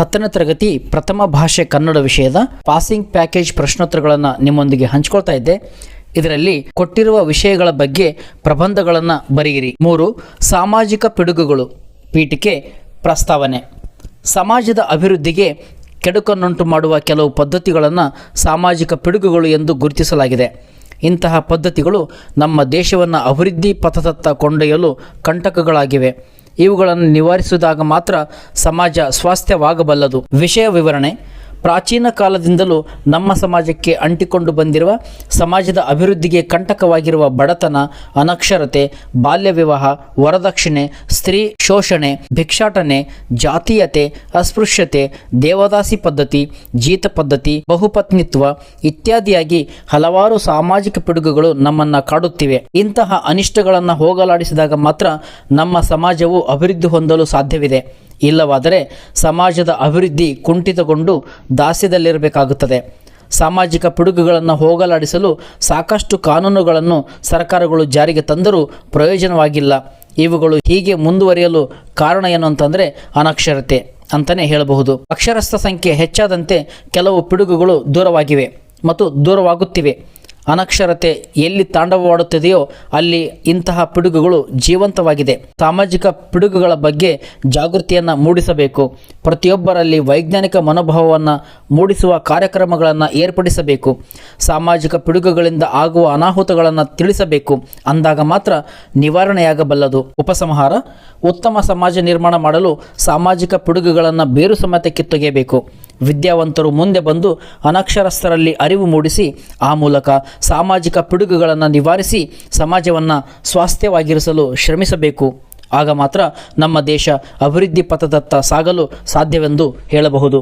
ಹತ್ತನೇ ತರಗತಿ ಪ್ರಥಮ ಭಾಷೆ ಕನ್ನಡ ವಿಷಯದ ಪಾಸಿಂಗ್ ಪ್ಯಾಕೇಜ್ ಪ್ರಶ್ನೋತ್ತರಗಳನ್ನು ನಿಮ್ಮೊಂದಿಗೆ ಹಂಚ್ಕೊಳ್ತಾ ಇದ್ದೆ. ಇದರಲ್ಲಿ ಕೊಟ್ಟಿರುವ ವಿಷಯಗಳ ಬಗ್ಗೆ ಪ್ರಬಂಧಗಳನ್ನು ಬರೆಯಿರಿ. ಮೂರು, ಸಾಮಾಜಿಕ ಪಿಡುಗುಗಳು. ಪೀಠಿಕೆ, ಪ್ರಸ್ತಾವನೆ. ಸಮಾಜದ ಅಭಿವೃದ್ಧಿಗೆ ಕೆಡುಕನ್ನುಂಟು ಮಾಡುವ ಕೆಲವು ಪದ್ಧತಿಗಳನ್ನು ಸಾಮಾಜಿಕ ಪಿಡುಗುಗಳು ಎಂದು ಗುರುತಿಸಲಾಗಿದೆ. ಇಂತಹ ಪದ್ಧತಿಗಳು ನಮ್ಮ ದೇಶವನ್ನು ಅಭಿವೃದ್ಧಿ ಪಥದತ್ತ ಕೊಂಡೊಯ್ಯಲು ಕಂಟಕಗಳಾಗಿವೆ. ಇವುಗಳನ್ನು ನಿವಾರಿಸಿದಾಗ ಮಾತ್ರ ಸಮಾಜ ಸ್ವಾಸ್ಥ್ಯವಾಗಬಲ್ಲದು. ವಿಷಯ ವಿವರಣೆ ಪ್ರಾಚೀನ ಕಾಲದಿಂದಲೂ ನಮ್ಮ ಸಮಾಜಕ್ಕೆ ಅಂಟಿಕೊಂಡು ಬಂದಿರುವ, ಸಮಾಜದ ಅಭಿವೃದ್ಧಿಗೆ ಕಂಟಕವಾಗಿರುವ ಬಡತನ, ಅನಕ್ಷರತೆ, ಬಾಲ್ಯ ವಿವಾಹ, ವರದಕ್ಷಿಣೆ, ಸ್ತ್ರೀ ಶೋಷಣೆ, ಭಿಕ್ಷಾಟನೆ, ಜಾತೀಯತೆ, ಅಸ್ಪೃಶ್ಯತೆ, ದೇವದಾಸಿ ಪದ್ಧತಿ, ಜೀತ ಪದ್ಧತಿ, ಬಹುಪತ್ನಿತ್ವ ಇತ್ಯಾದಿಯಾಗಿ ಹಲವಾರು ಸಾಮಾಜಿಕ ಪಿಡುಗುಗಳು ನಮ್ಮನ್ನ ಕಾಡುತ್ತಿವೆ. ಇಂತಹ ಅನಿಷ್ಟಗಳನ್ನು ಹೋಗಲಾಡಿಸಿದಾಗ ಮಾತ್ರ ನಮ್ಮ ಸಮಾಜವು ಅಭಿವೃದ್ಧಿ ಹೊಂದಲು ಸಾಧ್ಯವಿದೆ. ಇಲ್ಲವಾದರೆ ಸಮಾಜದ ಅಭಿವೃದ್ಧಿ ಕುಂಠಿತಗೊಂಡು ದಾಸ್ಯದಲ್ಲಿರಬೇಕಾಗುತ್ತದೆ. ಸಾಮಾಜಿಕ ಪಿಡುಗುಗಳನ್ನು ಹೋಗಲಾಡಿಸಲು ಸಾಕಷ್ಟು ಕಾನೂನುಗಳನ್ನು ಸರ್ಕಾರಗಳು ಜಾರಿಗೆ ತಂದರೂ ಪ್ರಯೋಜನವಾಗಿಲ್ಲ. ಇವುಗಳು ಹೀಗೆ ಮುಂದುವರಿಯಲು ಕಾರಣ ಏನು ಅಂತಂದರೆ ಅನಕ್ಷರತೆ ಅಂತಲೇ ಹೇಳಬಹುದು. ಅಕ್ಷರಸ್ಥ ಸಂಖ್ಯೆ ಹೆಚ್ಚಾದಂತೆ ಕೆಲವು ಪಿಡುಗುಗಳು ದೂರವಾಗಿವೆ ಮತ್ತು ದೂರವಾಗುತ್ತಿವೆ. ಅನಕ್ಷರತೆ ಎಲ್ಲಿ ತಾಂಡವವಾಡುತ್ತದೆಯೋ ಅಲ್ಲಿ ಇಂತಹ ಪಿಡುಗುಗಳು ಜೀವಂತವಾಗಿದೆ. ಸಾಮಾಜಿಕ ಪಿಡುಗುಗಳ ಬಗ್ಗೆ ಜಾಗೃತಿಯನ್ನು ಮೂಡಿಸಬೇಕು. ಪ್ರತಿಯೊಬ್ಬರಲ್ಲಿ ವೈಜ್ಞಾನಿಕ ಮನೋಭಾವವನ್ನು ಮೂಡಿಸುವ ಕಾರ್ಯಕ್ರಮಗಳನ್ನು ಏರ್ಪಡಿಸಬೇಕು. ಸಾಮಾಜಿಕ ಪಿಡುಗುಗಳಿಂದ ಆಗುವ ಅನಾಹುತಗಳನ್ನು ತಿಳಿಸಬೇಕು. ಅಂದಾಗ ಮಾತ್ರ ನಿವಾರಣೆಯಾಗಬಲ್ಲದು. ಉಪಸಂಹಾರ, ಉತ್ತಮ ಸಮಾಜ ನಿರ್ಮಾಣ ಮಾಡಲು ಸಾಮಾಜಿಕ ಪಿಡುಗುಗಳನ್ನು ಬೇರು ಸಮೇತ ಕಿತ್ತೊಗೆಯಬೇಕು ವಿದ್ಯಾವಂತರು ಮುಂದೆ ಬಂದು ಅನಕ್ಷರಸ್ಥರಲ್ಲಿ ಅರಿವು ಮೂಡಿಸಿ ಆ ಮೂಲಕ ಸಾಮಾಜಿಕ ಪಿಡುಗುಗಳನ್ನು ನಿವಾರಿಸಿ ಸಮಾಜವನ್ನು ಸ್ವಾಸ್ಥ್ಯವಾಗಿರಿಸಲು ಶ್ರಮಿಸಬೇಕು. ಆಗ ಮಾತ್ರ ನಮ್ಮ ದೇಶ ಅಭಿವೃದ್ಧಿ ಪಥದತ್ತ ಸಾಗಲು ಸಾಧ್ಯವೆಂದು ಹೇಳಬಹುದು.